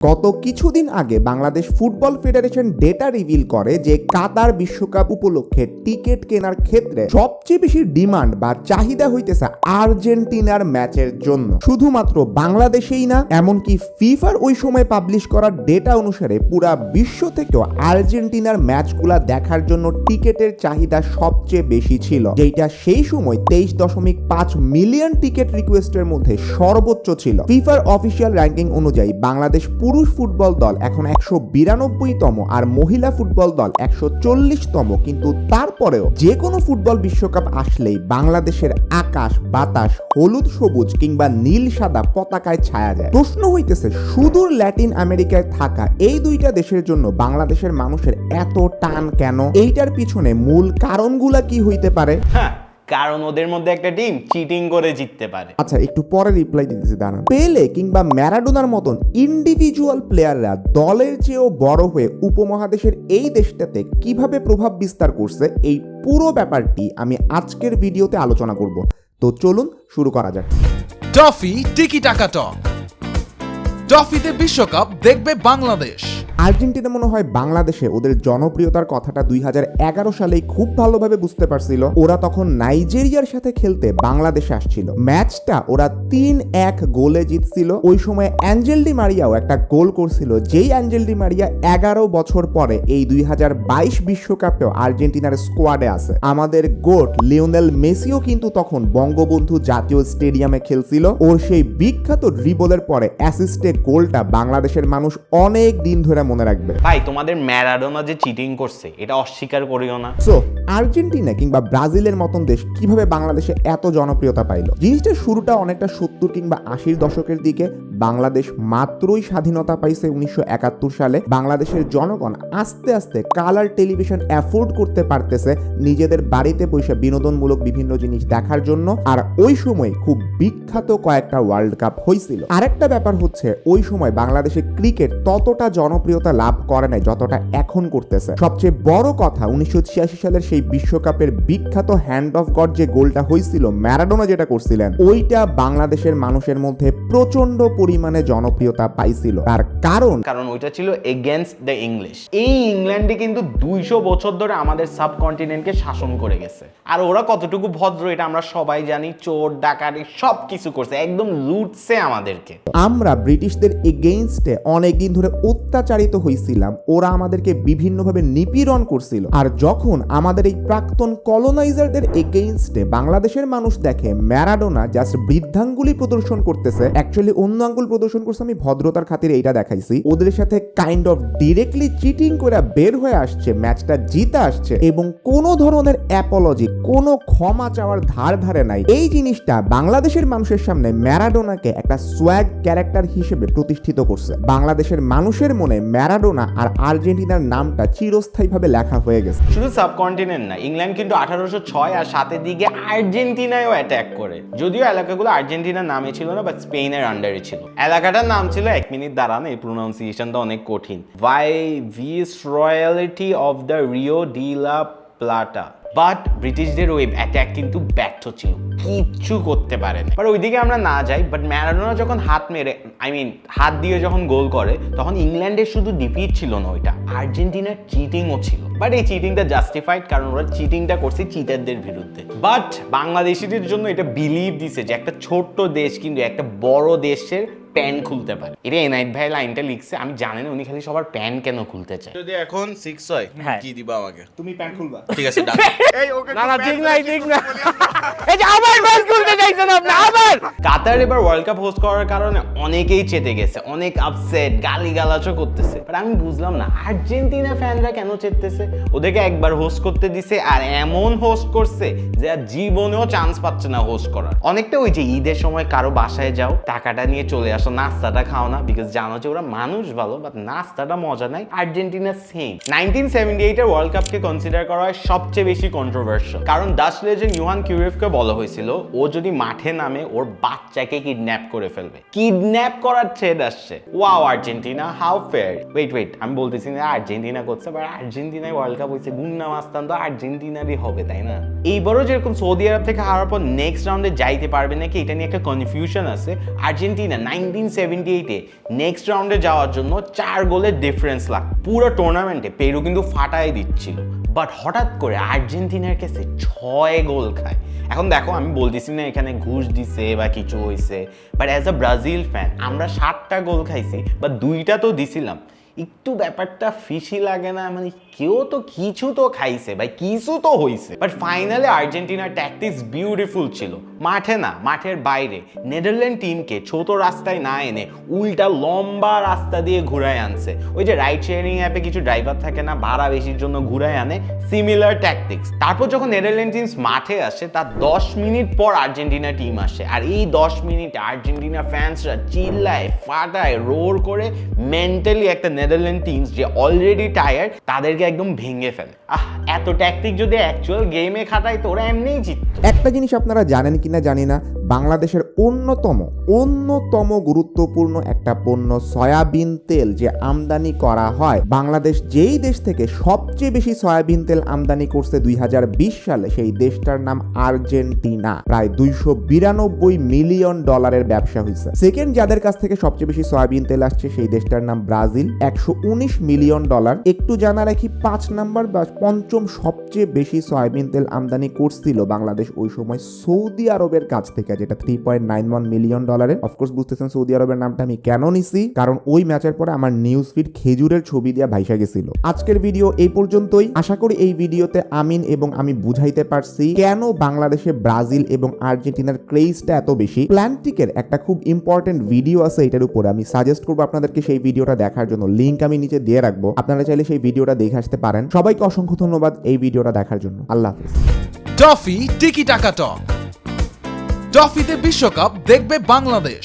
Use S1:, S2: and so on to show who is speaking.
S1: গত কিছুদিন আগে Bangladesh football federation data reveal করে যে কাতার বিশ্বকাপ উপলক্ষে টিকিট কেনার ক্ষেত্রে সবচেয়ে বেশি ডিমান্ড বা চাহিদা হইতেছে আর্জেন্টিনার ম্যাচের জন্য। শুধুমাত্র বাংলাদেশেই না, এমনকি ফিফার ওই সময় পাবলিশ করা ডেটা অনুসারে পুরা বিশ্ব থেকেও আর্জেন্টিনার ম্যাচগুলা দেখার জন্য টিকেটের চাহিদা সবচেয়ে বেশি ছিল। যেটা সেই সময় তেইশ দশমিক পাঁচ মিলিয়ন টিকিট রিকোয়েস্টের মধ্যে সর্বোচ্চ ছিল। ফিফার অফিসিয়াল র্যাঙ্কিং অনুযায়ী বাংলাদেশ পুরুষ ফুটবল দল এখন একশো বিরানব্বইতম আর মহিলা ফুটবল দল একশো চল্লিশতম। কিন্তু তারপরেও যে কোনো ফুটবল বিশ্বকাপ আসলেই বাংলাদেশের আকাশ, বাতাস, হলুদ, সবুজ কিংবা নীল, সাদা পতাকায় ছায়া যায়। প্রশ্ন হইতেছে, সুদূর ল্যাটিন আমেরিকায় থাকা এই দুইটা দেশের জন্য বাংলাদেশের মানুষের এত টান কেন? এইটার পিছনে মূল কারণগুলা কি হইতে পারে?
S2: হ্যাঁ কারণ ওদের মধ্যে একটা টিম চিটিং করে জিততে পারে।
S1: আচ্ছা একটু পরে রিপ্লাই দিতেছি দাঁড়ান। পেলে কিংবা ম্যারাডোনার মতন ইন্ডিভিজুয়াল প্লেয়াররা দলের চেয়েও বড় হয়ে উপমহাদেশের এই দেশটাতে কীভাবে প্রভাব বিস্তার করছে এই পুরো ব্যাপারটি আমি আজকের ভিডিওতে আলোচনা করব। তো চলুন শুরু করা যাক।
S3: টফি টিকি টাকা টক টফিতে বিশ্বকাপ দেখবে বাংলাদেশ।
S1: আর্জেন্টিনা মনে হয় বাংলাদেশে ওদের জনপ্রিয়তার কথাটা দুই হাজার এগারো সালেই খুব ভালোভাবে বুঝতে পারছিল। ওরা তখন নাইজেরিয়ার সাথে খেলতে বাংলাদেশে আসছিল। ম্যাচটা ওরা তিন এক গোলে জিতছিল। ওই সময় অ্যাঞ্জেল ডি মারিয়াও একটা গোল করছিল, যেই অ্যাঞ্জেল ডি মারিয়া এগারো বছর পরে এই দুই হাজার বাইশ বিশ্বকাপেও আর্জেন্টিনার স্কোয়াডে আছে। আমাদের গোট লিওনেল মেসিও কিন্তু তখন বঙ্গবন্ধু জাতীয় স্টেডিয়ামে খেলছিল। ওর সেই বিখ্যাত ড্রিবলের পরে অ্যাসিস্টে গোলটা বাংলাদেশের মানুষ অনেক দিন ধরে মনে রাখবে।
S2: ভাই তোমাদের ম্যারাডোনা যে চিটিং করছে এটা অস্বীকার করিও না।
S1: সো আর্জেন্টিনা কিংবা ব্রাজিলের মতন দেশ কীভাবে বাংলাদেশে এত জনপ্রিয়তা পাইলো? জিনিসটার শুরুটা অনেকটা সত্তর কিংবা আশির দশকের দিকে বাংলাদেশ মাত্রই স্বাধীনতা পাইছে উনিশশো একাত্তর সালে। বাংলাদেশের জনগণ আস্তে আস্তে কালার টেলিভিশন অ্যাফোর্ড করতে পারতেছে নিজেদের বাড়িতে বসে বিনোদনমূলক বিভিন্ন জিনিস দেখার জন্য। আর ওই সময় খুব বিখ্যাত কয়েকটা ওয়ার্ল্ড কাপ হয়েছিল আরেকটা ব্যাপার হচ্ছে ওই সময় বাংলাদেশে ক্রিকেট ততটা জনপ্রিয়তা লাভ করে নাই যতটা এখন করতেছে। সবচেয়ে বড় কথা উনিশশো সালের সেই বিশ্বকাপের বিখ্যাত হ্যান্ড অফ গড যে গোলটা হয়েছিল ম্যারাডোনা যেটা করছিলেন ওইটা বাংলাদেশের মানুষের মধ্যে প্রচণ্ড পরিমাণে জনপ্রিয়তা পাইছিল। তার কারণ?
S2: কারণ ওইটা ছিল এগেনস্ট দ্য ইংলিশ এই ইংল্যান্ডে কিন্তু দুইশো বছর ধরে আমাদের সাবকন্টিনেন্টকে শাসন করে গেছে। আর ওরা কতটুকু ভদ্র এটা আমরা সবাই জানি চোর ডাকাতি সব কিছু করছে একদম লুটছে আমাদেরকে।
S1: আমরা ব্রিটিশদের এগেইনস্টে অনেকদিন ধরে অত্যাচারিত হয়েছিলাম ওরা আমাদেরকে বিভিন্নভাবে নিপীড়ন করছিল। আর যখন আমাদের এই প্রাক্তন কলোনাইজারদের এগেইনস্টে বাংলাদেশের মানুষ দেখে ম্যারাডোনা জাস্ট বৃদ্ধাঙ্গুলি প্রদর্শন করতেছে অ্যাকচুয়ালি অন্য আঙ্গুল প্রদর্শন করছে, আমি ভদ্রতার খাতিরে এইটা দেখাইছি। ওদের সাথে কাইন্ড অফ ডিরেক্টলি চিটিং করে বের হয়ে আসছে, ম্যাচটা জিতে আসছে, এবং কোনো ধরনের অ্যাপোলজি কোনো ক্ষমা চাওয়ার ধার ধারে নাই। এই জিনিসটা বাংলাদেশের মানুষের সামনে ম্যারাডোনাকে একটা সোয়াগ ক্যারেক্টার হিসেবে প্রতিষ্ঠিত করছে। বাংলাদেশের মানুষের মনে ম্যারাডোনা আর আর্জেন্টিনার নামটা চিরস্থায়ীভাবে লেখা হয়ে গেছে।
S2: শুধু সাবকন্টিনেন্ট না, ইংল্যান্ড কিন্তু আঠারোশো ছয় আর সাতের দিকে আর্জেন্টিনায়ও অ্যাটাক করে। যদিও এলাকাগুলো আর্জেন্টিনার নামে ছিল না বাট স্পেনের আন্ডারে ছিল। এলাকাটার নাম ছিল এক মিনিট দাঁড়ান, এই প্রোনাউন্সিয়েশনটা অনেক কঠিন। ভাই viceroyalty of the Rio de la Plata but ব্রিটিশদের ওই অ্যাট্যাক কিন্তু ব্যর্থ ছিল। কিচ্ছু করতে পারে না বাট ওইদিকে আমরা না যাই বাট ম্যারাডোনা যখন হাত মেরে আই মিন হাত দিয়ে যখন গোল করে, তখন ইংল্যান্ডের শুধু ডিফিট ছিল না ওইটা। আর্জেন্টিনার চিটিংও ছিল। বাট এই চিটিংটা জাস্টিফাইড কারণ ওরা চিটিংটা করছে চিটারদের বিরুদ্ধে। বাট বাংলাদেশিদের জন্য এটা বিলিভ দিছে যে একটা ছোট্ট দেশ কিন্তু একটা বড় দেশের প্যান খুলতে পারে। এটা এনাইট ভাই লাইনটা লিখছে আমি জানি না উনি খালি সবার প্যান কেন খুলতে চায়।
S4: যদি এখন সিক্স হয়
S2: হ্যাঁ।
S4: কি দিবা আমাকে?
S1: তুমি প্যান্ট খুলবা।
S4: ঠিক আছে ডান
S2: না না ঠিক নাই ঠিক না এই যে আবার ম্যাচ খুলতে চাইছেন আপনি আবার! কাতার এবার ওয়ার্ল্ড কাপ হোস্ট করার কারণে অনেকেই চেতে গেছে অনেক আপসেট গালি গালাচও করতেছে। বাট আমি বুঝলাম না আর্জেন্টিনা ফ্যানরা কেন চেতেছে? ওদেরকে একবার হোস্ট করতে দিছে আর এমন হোস্ট করছে যে আর জীবনেও চান্স পাচ্ছে না হোস্ট করার। অনেকটা ওই যে ঈদের সময় কারও বাসায় যাও, টাকাটা নিয়ে চলে আসো, নাস্তাটা খাও না বিকজ জানো যে ওরা মানুষ ভালো বাট নাস্তাটা মজা নাই। আর্জেন্টিনা সেম নাইনটিন সেভেন্টি এইটের ওয়ার্ল্ড কাপকে কনসিডার করা হয় সবচেয়ে বেশি কন্ট্রোভার্সিয়াল কারণ ডাচ লেজেন্ড ইউহান কিউরেফকে বলা হয়েছিল, ও যদি মাঠে নামে, ওর বাচ্চাকে কিডন্যাপ করে ফেলবে। কিডন্যাপ করার থ্রেড আসছে। Wow Argentina how fair wait wait আমি বলতেছি না আর্জেন্টিনা করছে বাট আর্জেন্টিনায় ওয়ার্ল্ড কাপ হয়েছে গুন্না মাস্তান তো আর্জেন্টিনারই হবে, তাই না? এইবারও যেরকম সৌদি আরব থেকে হারার পর নেক্সট রাউন্ডে যাইতে পারবে নাকি, এটা নিয়ে একটা কনফিউশন আছে। আর্জেন্টিনা নাইনটিন সেভেন্টি এইটে নেক্সট রাউন্ডে যাওয়ার জন্য চার গোলের ডিফারেন্স লাগ, পুরো টুর্নামেন্টে পেরু কিন্তু ফাটাই দিচ্ছিল। বাট হঠাৎ করে আর্জেন্টিনার কাছে ছয় গোল খায়। এখন দেখো, আমি বলতেছি না এখানে ঘুষ দিছে বা কিছু হয়েছে but as a Brazil fan আমরা সাতটা গোল খাইছি বা দুইটা তো দিছিলাম। একটু ব্যাপারটা ফিশি লাগে না মানে কেউ তো কিছু তো খাইছে, ভাই, কিছু তো হইছে। বাট ফাইনালে আর্জেন্টিনার ট্যাকটিক্স বিউটিফুল ছিল। মাঠে না, মাঠের বাইরে। নেদারল্যান্ড টিমকে ছোট রাস্তায় না এনে উল্টা লম্বা রাস্তা দিয়ে ঘুরায় আনছে। ওই যে রাইড শেয়ারিং অ্যাপে কিছু ড্রাইভার থাকে না, ভাড়া বেশির জন্য ঘুরায় আনে সিমিলার ট্যাকটিক্স তারপর যখন নেদারল্যান্ড টিমস মাঠে আসে, তার দশ মিনিট পর আর্জেন্টিনা টিম আসে। আর এই দশ মিনিট আর্জেন্টিনা ফ্যান্সরা চিল্লায়, ফাটায় রোর করে মেন্টালি একটা নেদারল্যান্ড টিমস যে অলরেডি টায়ার্ড তাদেরকে একদম ভেঙে ফেলে। আহ, এত ট্যাকটিক যদি অ্যাকচুয়াল গেমে খাটায়, তো ওরা এমনিই জিত
S1: একটা জিনিস আপনারা জানেন কিনা জানি না, বাংলাদেশের অন্যতম অন্যতম গুরুত্বপূর্ণ একটা পণ্য সয়াবিন তেল যে আমদানি করা হয়। বাংলাদেশ যেই দেশ থেকে সবচেয়ে বেশি সয়াবিন তেল আমদানি করছে দুই হাজার বিশ সালে, সেই দেশটার নাম আর্জেন্টিনা। প্রায় দুইশো বিরানব্বই মিলিয়ন ডলারের ব্যবসা হয়েছে সেকেন্ড যাদের কাছ থেকে সবচেয়ে বেশি সয়াবিন তেল আসছে, সেই দেশটার নাম ব্রাজিল। একশো উনিশ মিলিয়ন ডলার। একটু জানা রাখি, পাঁচ নাম্বার বা পঞ্চম সবচেয়ে বেশি সয়াবিন তেল আমদানি করছিল বাংলাদেশ ওই সময় সৌদি আরবের কাছ থেকে, যেটা three point nine one million ডলারের। অফকোর্স বুঝতেছেন সৌদি আরবের নামটা আমি কেন নিছি, কারণ ওই ম্যাচের পরে আমার নিউজ ফিড খেজুরের ছবি দিয়ে ভাইসা গেছিল। আজকের ভিডিও এই পর্যন্তই। আশা করি এই ভিডিওতে আমিন এবং আমি বুঝাইতে পারছি কেন বাংলাদেশে ব্রাজিল এবং আর্জেন্টিনার ক্রেজটা এত বেশি। প্ল্যান্টিকের একটা খুব ইম্পর্টেন্ট ভিডিও আছে, এটার উপরে আমি সাজেস্ট করব আপনাদেরকে সেই ভিডিওটা দেখার জন্য। লিঙ্ক আমি নিচে দিয়ে রাখব। আপনারা চাইলে সেই ভিডিওটা দেখে আসতে পারেন। সবাইকে অসংখ্য ধন্যবাদ এই ভিডিওটা দেখার জন্য। আল্লাহ হাফিজ।
S3: টফি টিকি টাকা টক। টফিতে বিশ্বকাপ দেখবে বাংলাদেশ।